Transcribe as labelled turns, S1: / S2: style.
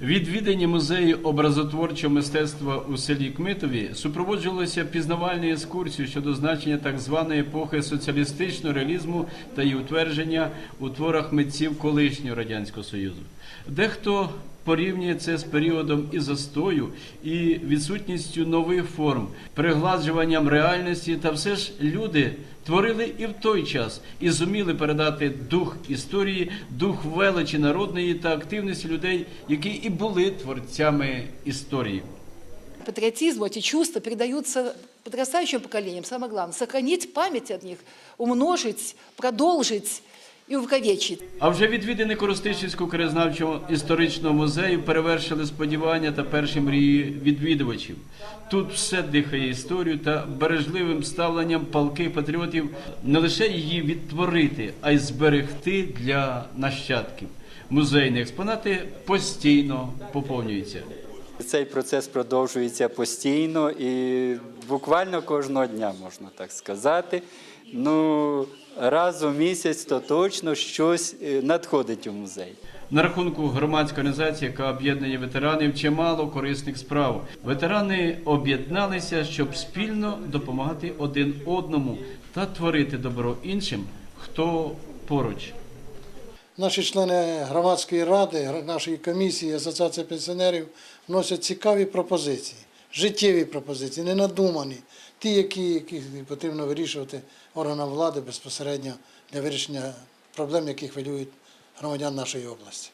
S1: Відвідання музею образотворчого мистецтва у селі Кмитові супроводжувалося пізнавальною екскурсією щодо значення так званої епохи соціалістичного реалізму та її утвердження у творах митців колишнього радянського союзу. Дехто порівнює це з періодом і застою, і відсутністю нових форм, перегладжуванням реальності, та все ж люди творили і в той час і зуміли передати дух історії, дух величі народної та активності людей, які і були творцями історії.
S2: Патриотизм, эти чувства передаются подрастающим поколениям. Самое главное – сохранить память от них, умножить, продолжить и увековечить.
S1: А вже відвідини Коростишівського краєзнавчого історичного музею перевершили сподівання та перші мрії відвідувачів. Тут все дихає історію та бережливим ставленням палких патріотів не лише її відтворити, а й зберегти для нащадків. Музейні експонати постійно поповнюються.
S3: Цей процес продовжується постійно і буквально кожного дня, можна так сказати. Ну, раз у місяць то точно щось е, надходить у музей.
S1: На рахунку громадської організації, яка об'єднує ветеранів, чимало корисних справ. Ветерани об'єдналися, щоб спільно допомагати один одному та творити добро іншим, хто поруч.
S4: Наші члени громадської ради, нашої комісії, Асоціації пенсіонерів вносять цікаві пропозиції, життєві пропозиції, ненадумані, ті, які, які потрібно вирішувати органам влади безпосередньо для вирішення проблем, які хвилюють громадян нашої області.